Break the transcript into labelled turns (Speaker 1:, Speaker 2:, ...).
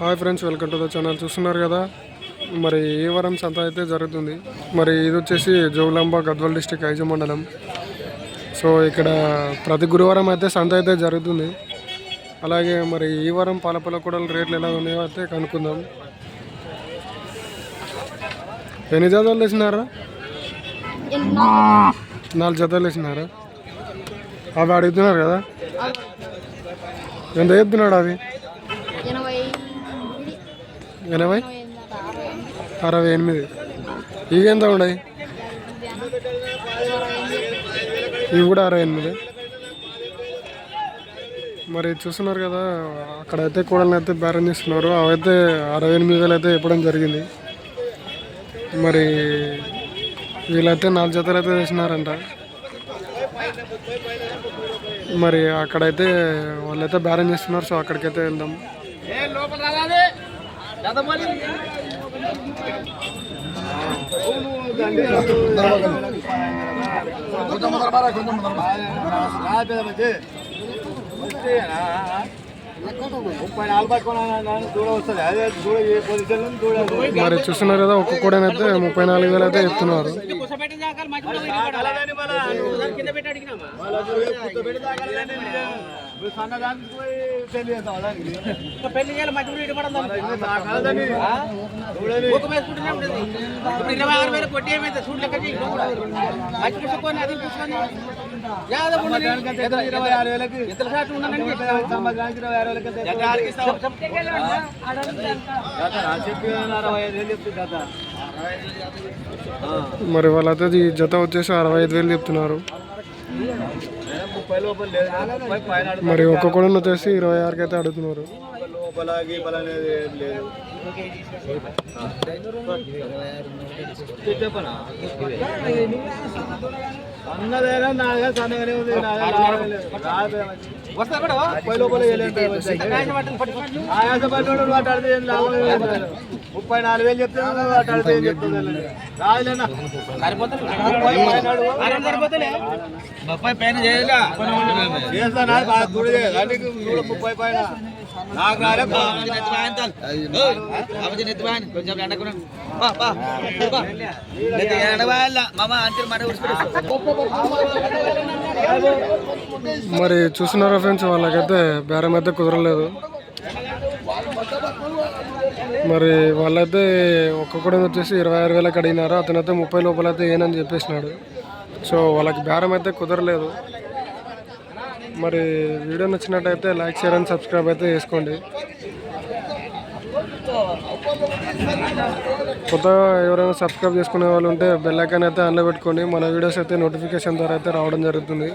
Speaker 1: Hi friends welcome to the channel. చూస్తున్నారు కదా? మరి ఏ వరం సంత అయితే జరుగుతుంది. మరి ఇది వచ్చేసి జోగులాంబ గద్వాల్ డిస్టిక్ ఐజు మండలం. సో ఇక్కడ ప్రతి గురువారం అయితే సంత అయితే జరుగుతుంది. అలాగే మరి ఈ వారం పాలపల్ల కూడా రేట్లు ఎలా ఉన్నాయో అయితే కనుక్కుందాం. ఎన్ని జతలు వేసినారా నాలుగు జతలు వేసినారా అవి అడుగుతున్నారు కదా? ఎంత చెప్తున్నాడు అది
Speaker 2: ఎనభై?
Speaker 1: అరవై ఎనిమిది. ఇవి ఎంత ఉన్నాయి? ఇవి కూడా అరవై ఎనిమిది. మరి చూస్తున్నారు కదా అక్కడైతే కూడలను అయితే బేరం చేస్తున్నారు. అవైతే అరవై ఎనిమిది వేలు అయితే ఇవ్వడం జరిగింది. మరి వీళ్ళైతే నాలుగు జతలు అయితే వేసినారంట. మరి అక్కడైతే వాళ్ళైతే బేరం చేస్తున్నారు సో అక్కడికైతే వెళ్దాం. మరి చూస్తున్నారు కదా ఒక్క కూడనైతే ముప్పై నాలుగు వేలు అయితే చెప్తున్నారు.
Speaker 3: దానికి
Speaker 4: పెళ్ళి చేయాలి కూడా ఇరవై ఆరు వేలు కొట్టి ఏమైతే చూడు లెక్క పుచ్చుకొని అది పుచ్చుకొని
Speaker 3: ఇరవై ఆరు వేలకి
Speaker 4: ఇతర శాతం
Speaker 3: సంవత్సరానికి ఇరవై ఆరు వేలకి అరవై ఐదు వేలు చెప్తుంది కదా
Speaker 1: మరి వాళ్ళతో జత వచ్చేసి అరవై ఐదు వేలు చెప్తున్నారు. మరి ఒక్క వచ్చేసి ఇరవై ఆరుకి అయితే అడుగుతున్నారు.
Speaker 3: ఏం లేదు చెప్పనా అన్నదేనా నాదే సన్నగానే ఉంది. ముప్పై. ఆయాస పడ్డాడు మాట్లాడితే నాలుగు వేలు చెప్తే మాట్లాడితే ఏం చెప్తుంది రాదులేనా?
Speaker 4: సరిపోతుంది.
Speaker 3: ముప్పై పైన చేస్తానా? నూట ముప్పై పైన.
Speaker 1: మరి చూస్తున్నారా ఫ్రెండ్స్ వాళ్ళకైతే బేరం అయితే కుదరలేదు. మరి వాళ్ళైతే ఒక్క కూడా వచ్చేసి ఇరవై ఆరు వేలకు అడిగినారు అతనైతే ముప్పై లోపల అయితే ఏనని చెప్పేసినాడు. సో వాళ్ళకి బేరం అయితే కుదరలేదు. మరి వీడియో నచ్చినట్టయితే లైక్ షేర్ అండ్ సబ్స్క్రైబ్ అయితే చేసుకోండి. కొత్తగా ఎవరైనా సబ్స్క్రైబ్ చేసుకునే వాళ్ళు ఉంటే బెల్ ఐకాన్ అయితే అందులో పెట్టుకోండి. మన వీడియోస్ అయితే నోటిఫికేషన్ ద్వారా అయితే రావడం జరుగుతుంది.